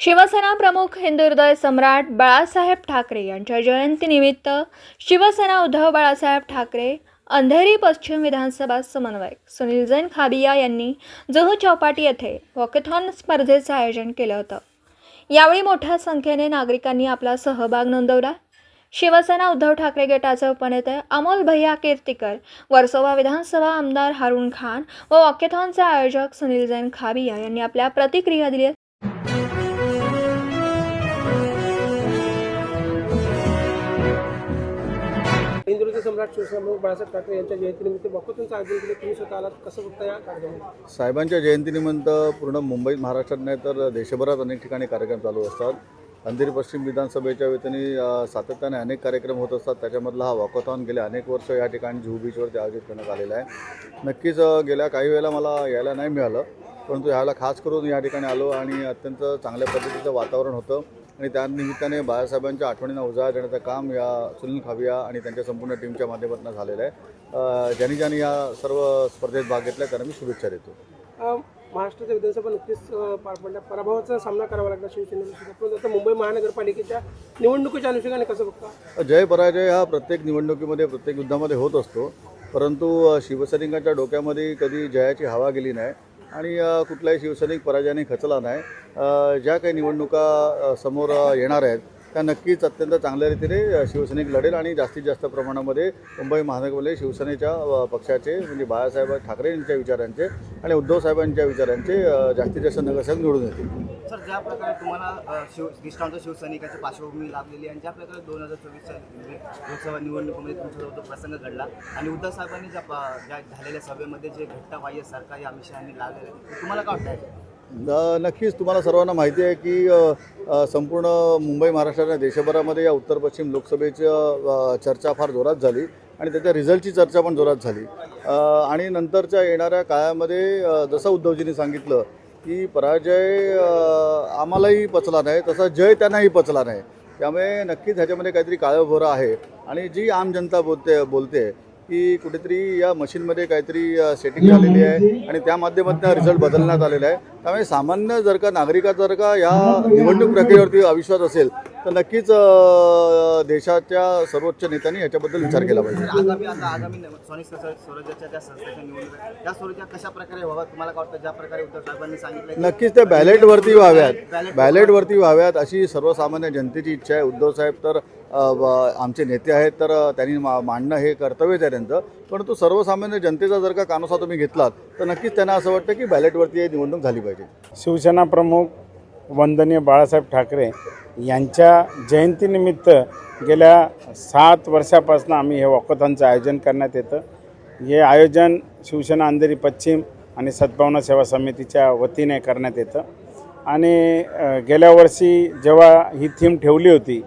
शिवसेना प्रमुख हिंदुहृदय सम्राट बाळासाहेब ठाकरे यांच्या जयंतीनिमित्त शिवसेना उद्धव बाळासाहेब ठाकरे अंधेरी पश्चिम विधानसभा समन्वयक सुनील जैन खाबिया यांनी जुहू चौपाटी येथे वॉकेथॉन स्पर्धेचं आयोजन केलं होतं. यावेळी मोठ्या संख्येने नागरिकांनी आपला सहभाग नोंदवला. शिवसेना उद्धव ठाकरे गटाचे उपनेते अमोल भैया कीर्तीकर वर्सोवा विधानसभा आमदार हारून खान व वॉकेथॉनचे आयोजक सुनील जैन खाबिया यांनी आपल्या प्रतिक्रिया दिल्या. सम्राट शिवसेना बाळासाहेब ठाकरे यांच्या जयंतीनिमित्त वक्तृत्वाचं आयोजन केलं. तुम्ही स्वतः आलात. कसं बघता या कार्यक्रमात? साहेबांच्या जयंतीनिमित्त पूर्ण मुंबईत महाराष्ट्रात नाही तर देशभरात अनेक ठिकाणी कार्यक्रम चालू असतात. अंधेरी पश्चिम विधानसभेच्या वेतनी सातत्याने अनेक कार्यक्रम होत असतात. त्याच्यामधला हा वॉकॉथॉन गेल्या अनेक वर्ष या ठिकाणी जुहू बीचवरती आयोजित करण्यात आलेला आहे. नक्कीच गेल्या काही वेळेला मला यायला नाही मिळालं. परंतु ह्याला खास करून या ठिकाणी आलो आणि अत्यंत चांगल्या पद्धतीचं वातावरण होतं. आणि त्या निमित्ताने बाळासाहेबांच्या आठवणींना उजाळा देण्याचं काम या सुनील खाविया आणि त्यांच्या संपूर्ण टीमच्या माध्यमातून झालेलं आहे. ज्यांनी ज्यांनी या सर्व स्पर्धेत भाग घेतला त्यांना मी शुभेच्छा देतो. महाराष्ट्राच्या विधानसभा नुकतीच पार पडल्या पराभवाचा सामना करावा लागला शिवसेनेला. आता मुंबई महानगरपालिकेच्या निवडणुकीच्या अनुषंगाने कसं बघता? जय पराजय हा प्रत्येक निवडणुकीमध्ये प्रत्येक युद्धामध्ये होत असतो. परंतु शिवसैनिकांच्या डोक्यामध्ये कधी जयाची हवा गेली नाही आणि कुठल्याही कुठलाही शिवसैनिक पराजयाने खचला नाही. ज्या काही निवडणुका समोर येणार आहेत त्या नक्कीच अत्यंत चांगल्या रीतीने शिवसैनिक लढेल आणि जास्तीत जास्त प्रमाणामध्ये मुंबई महानगरमध्ये शिवसेनेच्या पक्षाचे म्हणजे बाळासाहेब ठाकरे यांच्या विचारांचे आणि उद्धव साहेबांच्या विचारांचे जास्तीत जास्त नगरसेवक निवडून येतील. सर ज्या प्रकारे तुम्हाला शिव निष्ठावंत शिवसैनिकाची पार्श्वभूमी लाभलेली आहे आणि ज्या प्रकारे दोन हजार चोवीसच्या लोकसभा निवडणुकीमध्ये तुमचा जो प्रसंग घडला आणि उद्धव साहेबांनी ज्या ज्या झालेल्या सभेमध्ये जे घट्टबाह्य सरकारी आमिषांनी लावलेलं ते तुम्हाला काय वाटतं नक्कीच तुम्हाला सर्वांना माहिती आहे की संपूर्ण मुंबई महाराष्ट्र आणि देशभरामध्ये या उत्तर पश्चिम लोकसभेची चर्चा फार जोरात झाली आणि त्याच्या रिझल्टची चर्चा पण जोरात झाली. आणि नंतरच्या येणाऱ्या काळामध्ये जसं उद्धवजींनी सांगितलं की पराजय आम्हालाही पचला नाही तसा जय त्यांनाही पचला नाही. त्यामुळे नक्कीच ह्याच्यामध्ये काहीतरी काळं आहे. आणि जी आम जनता बोलते बोलते की कुठेतरी या मशीनमध्ये काहीतरी सेटिंग झालेली आहे आणि त्या माध्यमातून रिझल्ट बदलण्यात आलेला आहे. त्यामुळे सामान्य जर का नागरिकाचा जर का या निवडणूक प्रक्रियेवरती अविश्वास असेल तर नक्कीच देशाच्या सर्वोच्च नेत्यांनी याच्याबद्दल विचार केला पाहिजे. आगामी आता आगामी स्वराज्याच्या त्या संस्थेच्या निवडणुका त्या स्वराज्या कशा प्रकारे व्हाव्या तुम्हाला काय वाटतं ज्या प्रकारे उद्धव साहेबांनी सांगितलं नक्कीच त्या बॅलेटवरती व्हाव्यात. बॅलेटवरती व्हाव्यात अशी सर्वसामान्य जनतेची इच्छा आहे. उद्धव साहेब तर आमचे नेते आहेत तर त्यांनी मांडणं हे कर्तव्यच आहे त्यांचं. परंतु सर्वसामान्य जनतेचा जर का कानोसा तुम्ही घेतलात तर नक्कीच त्यांना असं वाटतं की बॅलेटवरती निवडणूक झाली पाहिजे. शिवसेना प्रमुख वंदनीय बाळासाहेब ठाकरे यांच्या जयंतीनिमित्त गेल्या सात वर्षापासून आम्ही हे वॉकथॉनचं आयोजन करण्यात येतं. हे आयोजन शिवसेना अंधेरी पश्चिम आणि सद्भावना सेवा समितीच्या वतीने करण्यात येतं. आणि गेल्या वर्षी जेव्हा ही थीम ठेवली होती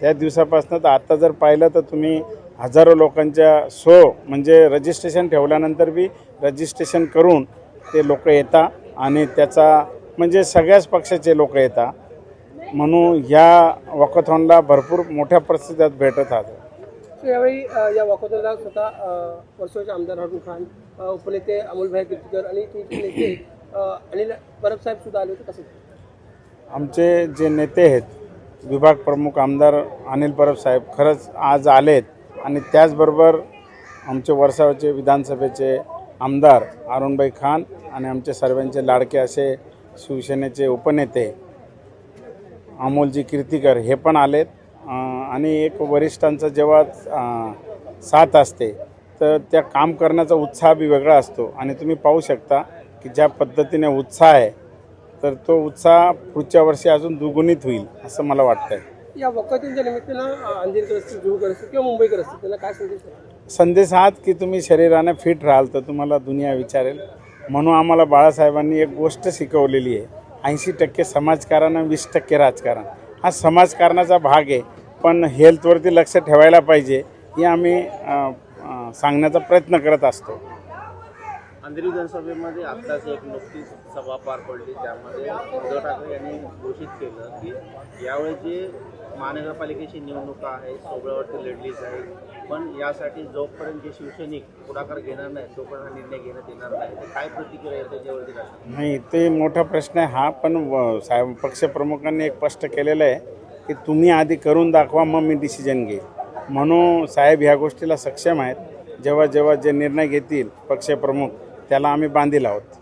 त्या दिवसापासून तर आत्ता जर पाहिलं तर तुम्ही हजारो लोकांच्या सो म्हणजे रजिस्ट्रेशन ठेवल्यानंतर बी रजिस्ट्रेशन करून ते लोक येतात आणि त्याचा म्हणजे सगळ्याच पक्षाचे लोक येतात. म्हणून ह्या वॉकथॉनला भरपूर मोठ्या प्रसिद्धात भेटत आहात. यावेळी या वॉकथॉनला स्वतः अं, वर्सोवाचे आमदार हारून खान उपनेते अमोलभाई कीर्तीकर आणि तुमचे नेते अनिल परब साहेब सुद्धा आले होते. कसं? आमचे जे नेते आहेत विभाग प्रमुख आमदार अनिल परब साहेब खरंच आज आलेत. आणि त्याचबरोबर आमचे वर्षावचे विधानसभेचे आमदार अरुणभाई खान आणि आमचे सर्वांचे लाडके असे शिवसेनेचे उपनेते अमोलजी कीर्तीकर हे पण आलेत. आणि एक वरिष्ठांचा जेव्हा साथ असते तर त्या काम करण्याचा उत्साह बी वेगळा असतो. आणि तुम्ही पाहू शकता की ज्या पद्धतीने उत्साह आहे तर तो उत्साह पुढच्या वर्षी अजून दुगुणित होईल असं मला वाटतं आहे या वॉकथॉनच्या निमित्तानं अंधेरीकर असतील जुहूकर असतील किंवा मुंबईकर असतील त्यांना काय संदेश संदेश हात की तुम्ही शरीराने फिट राहाल तर तुम्हाला दुनिया विचारेल. म्हणून आम्हाला बाळासाहेबांनी एक गोष्ट शिकवलेली आहे. ऐंशी टक्के समाजकारण आणि वीस टक्के राजकारण. हा समाजकारणाचा भाग आहे. पण हेल्थवरती लक्ष ठेवायला पाहिजे हे आम्ही सांगण्याचा प्रयत्न करत असतो. अंधेरी विधानसभेमध्ये आत्ताच एक नुकतीच सभा पार पडली. त्यामध्ये उद्धव ठाकरे यांनी घोषित केलं की यावेळी जे महानगरपालिकेची निवडणुका आहे सोबळ्यावरती लढलीच आहे पण यासाठी जोपर्यंत जे शिवसैनिक पुढाकार घेणार नाही तोपर्यंत हा निर्णय घेण्यात येणार नाही तर काय प्रतिक्रिया त्याच्यावरती नाही ते मोठा प्रश्न आहे. हा पण व- साहेब पक्षप्रमुखांनी एक स्पष्ट केलेलं आहे की तुम्ही आधी करून दाखवा मग मी डिसिजन घेईल. म्हणून साहेब ह्या गोष्टीला सक्षम आहेत. जेव्हा जेव्हा जे निर्णय घेतील पक्षप्रमुख त्याला आम्ही बांधील आहोत.